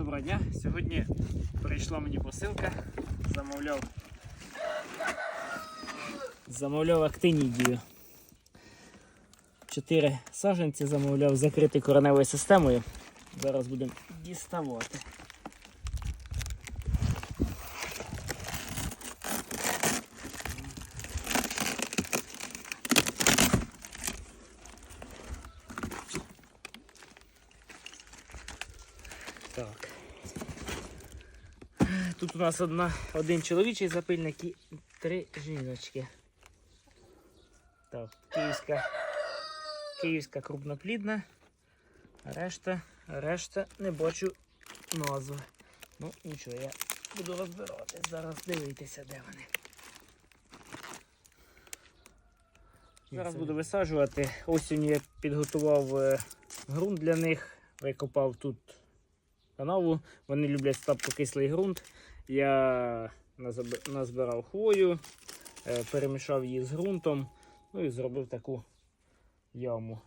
Доброго дня. Сьогодні прийшла мені посилка. Замовляв. Замовляв актинідію. Чотири саженці замовляв закрити кореневою системою. Зараз будемо діставати. Так. Тут у нас одна, один чоловічий запильник і три жіночки. Так, київська, київська крупноплідна. Решта, решта не бачу назви. Ну, нічого, я буду розбирати. Зараз дивитися, де вони. Зараз буду висаджувати. Осінню я підготував е, ґрунт для них, викопав тут канаву. Вони люблять слабкокислий ґрунт. Я назбирав хвою, е, перемішав її з ґрунтом, ну і зробив таку яму.